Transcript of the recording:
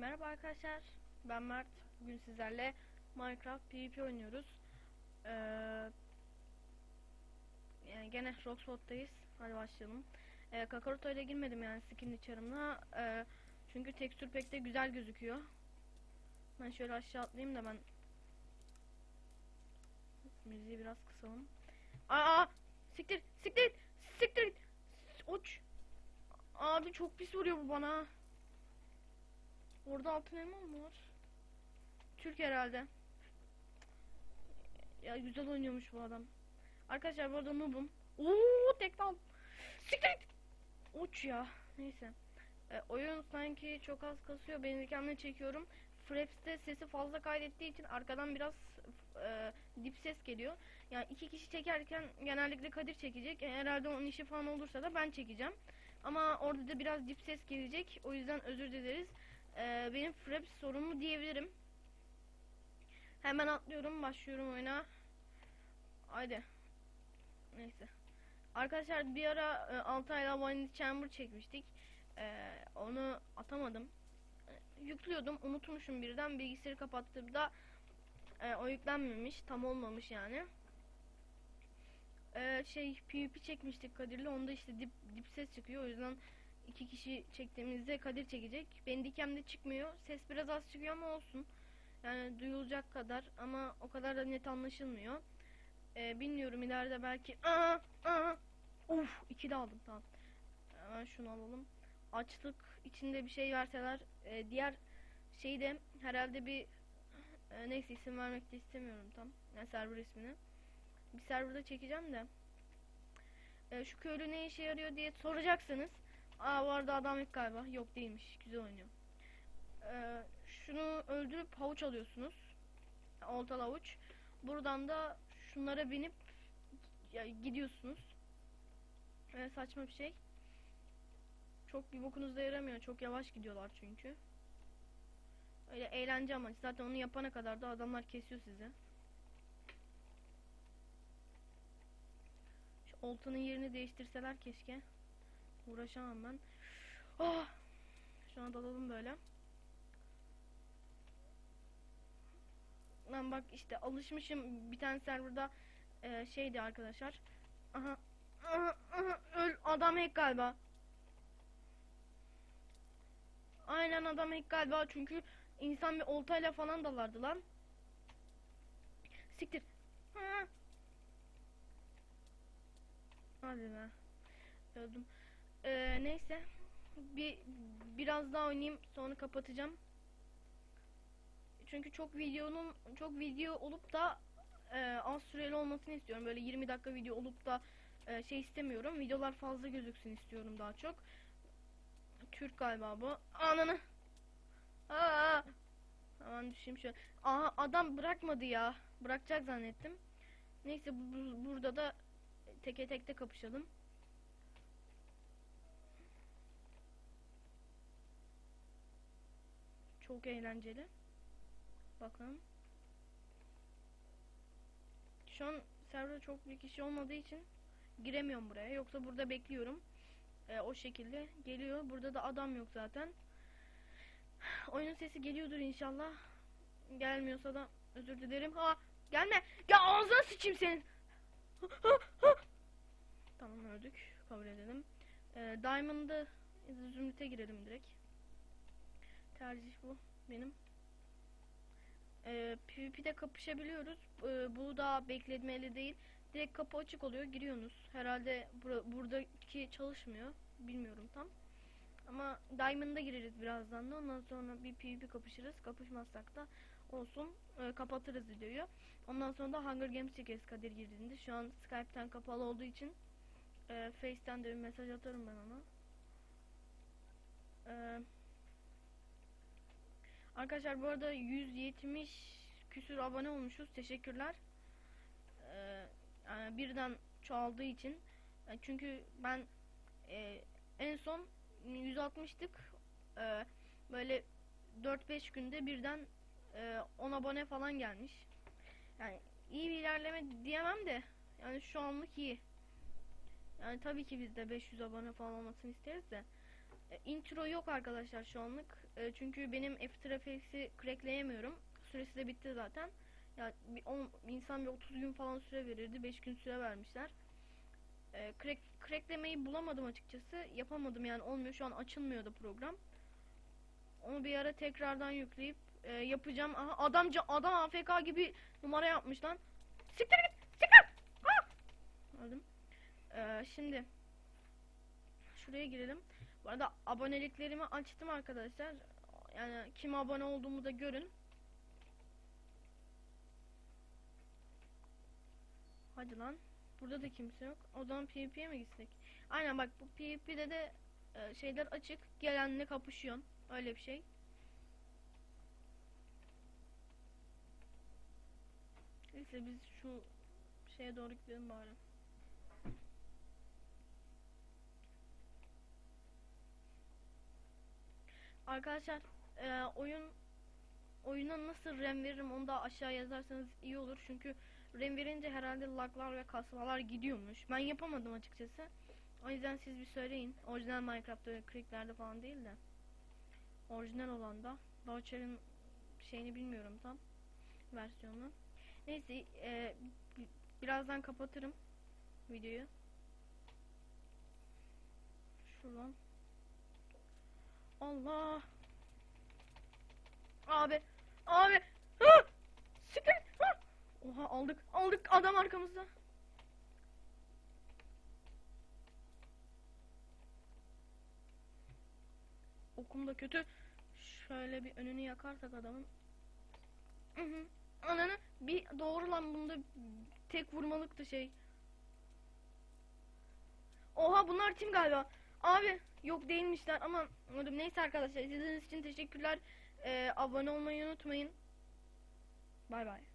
Merhaba arkadaşlar, ben Mert. Bugün sizlerle Minecraft PvP oynuyoruz. Ee, yani gene Rockspot'tayız. Hadi başlayalım. Ee, Kakaroto ile girmedim yani skin çarımla. Ee, çünkü tekstür pek de güzel gözüküyor. Ben şöyle aşağı atlayayım da ben müziği biraz kısalım. Aa, siktir, siktir, siktir. Uç. Abi çok pis vuruyor bu bana. Orada mı var? Türk herhalde. Ya güzel oynuyormuş bu adam. Arkadaşlar bu arada noob'um. Ooo tek dal. Siktir. Uç ya. Neyse. E, oyun sanki çok az kasıyor. Ben kendime çekiyorum. Fraps'te sesi fazla kaydettiği için arkadan biraz e, dip ses geliyor. Yani iki kişi çekerken genellikle Kadir çekecek. E, herhalde onun işi falan olursa da ben çekeceğim. Ama orada da biraz dip ses gelecek. O yüzden özür dileriz. Ee, benim Fraps sorunum diyebilirim. Hemen atlıyorum, başlıyorum oyuna. Haydi. Neyse. Arkadaşlar bir ara e, Altay'la Vanity Chamber çekmiştik. Ee, onu atamadım. E, yüklüyordum, unutmuşum birden. Bilgisayarı kapattığımda e, o yüklenmemiş, tam olmamış yani. Ee, şey PvP çekmiştik Kadir'le. Onda işte dip, dip ses çıkıyor. O yüzden iki kişi çektiğimizde Kadir çekecek. Benim dikemde çıkmıyor. Ses biraz az çıkıyor ama olsun. Yani duyulacak kadar ama o kadar da net anlaşılmıyor. Ee, bilmiyorum ileride belki aa aa uf iki de aldım tamam. Hemen şunu alalım. Açlık içinde bir şey verseler e, diğer şeyi de herhalde bir e, neyse isim vermek de istemiyorum tam. Yani server ismini. Bir serverda çekeceğim de. E, şu köylü ne işe yarıyor diye soracaksınız. Aa bu arada adam yok galiba. Yok değilmiş. Güzel oynuyor. Ee, şunu öldürüp havuç alıyorsunuz. Oltalı havuç. Buradan da şunlara binip gidiyorsunuz. Ee, saçma bir şey. Çok bir bokunuzda yaramıyor. Çok yavaş gidiyorlar çünkü. Öyle eğlence amaç. Zaten onu yapana kadar da adamlar kesiyor sizi. Şu oltanın yerini değiştirseler keşke. Uğraşamam ben. Oh! Şu an dalalım böyle. Lan bak işte alışmışım bir tane serverda e, şeydi arkadaşlar. Aha. Aha, aha, öl adam hack galiba. Aynen adam hack galiba çünkü insan bir oltayla falan dalardı lan. Siktir. Ha. Hadi be. Öldüm. Ee, neyse. Bir biraz daha oynayayım sonra kapatacağım. Çünkü çok videonun çok video olup da e, az süreli olmasını istiyorum. Böyle 20 dakika video olup da e, şey istemiyorum. Videolar fazla gözüksün istiyorum daha çok. Türk galiba bu. Ananı. Aa! Hemen düşeyim şöyle. Aha adam bırakmadı ya. Bırakacak zannettim. Neyse bu, bu- burada da teke tekte kapışalım. Çok eğlenceli. Bakın. Şu an serverda çok bir kişi olmadığı için giremiyorum buraya. Yoksa burada bekliyorum. Ee, o şekilde geliyor. Burada da adam yok zaten. Oyunun sesi geliyordur inşallah. Gelmiyorsa da özür dilerim. Ha gelme. Ya ağzına sıçayım senin. tamam öldük. Kabul edelim. Ee, Diamond'ı Zümrüt'e girelim direkt. Tercih bu benim. Ee, PvP'de kapışabiliyoruz. Ee, bu da bekletmeli değil. Direkt kapı açık oluyor. Giriyorsunuz. Herhalde bura- buradaki çalışmıyor. Bilmiyorum tam. Ama Diamond'a gireriz birazdan da. Ondan sonra bir PvP kapışırız. Kapışmazsak da olsun. Ee, kapatırız videoyu. Ondan sonra da Hunger Games çekeriz Kadir girdiğinde. Şu an Skype'ten kapalı olduğu için e, Face'ten de bir mesaj atarım ben ona. Eee Arkadaşlar bu arada 170 küsür abone olmuşuz. Teşekkürler. Ee, birden çoğaldığı için. E, çünkü ben e, en son 160'tık. E, böyle 4-5 günde birden e, 10 abone falan gelmiş. Yani iyi bir ilerleme diyemem de yani şu anlık iyi. Yani tabii ki biz de 500 abone falan olmasını isteriz de intro yok arkadaşlar şu anlık. E, çünkü benim After Effects'i crackleyemiyorum. Süresi de bitti zaten. Ya bir on, insan bir 30 gün falan süre verirdi. 5 gün süre vermişler. E, crack, cracklemeyi bulamadım açıkçası. Yapamadım yani olmuyor. Şu an açılmıyordu program. Onu bir ara tekrardan yükleyip e, yapacağım. Aha adamca adam AFK gibi numara yapmış lan. Siktir git. Siktir. Ah! Öldüm. E, şimdi şuraya girelim. Bu arada aboneliklerimi açtım arkadaşlar. Yani kim abone olduğumu da görün. Hadi lan. Burada da kimse yok. O zaman PvP'ye mi gitsek? Aynen bak bu PvP'de de e, şeyler açık. Gelenle kapışıyorsun. Öyle bir şey. Neyse biz şu şeye doğru gidelim bari. Arkadaşlar e, oyun oyuna nasıl RAM veririm onu da aşağı yazarsanız iyi olur. Çünkü RAM verince herhalde laglar ve kasmalar gidiyormuş. Ben yapamadım açıkçası. O yüzden siz bir söyleyin. Orijinal Minecraft'ta öyle cracklerde falan değil de. Orijinal olan da. Launcher'ın şeyini bilmiyorum tam. Versiyonunu. Neyse e, bi- birazdan kapatırım videoyu. Allah. Abi. Abi. Ah! Siktir. Ah! Oha aldık. Aldık adam arkamızda. Okum da kötü. Şöyle bir önünü yakarsak adamın. Ananı bir doğru lan bunda tek vurmalıktı şey. Oha bunlar tim galiba. Abi yok değilmişler ama anladım. Neyse arkadaşlar izlediğiniz için teşekkürler. Ee, abone olmayı unutmayın. Bay bay.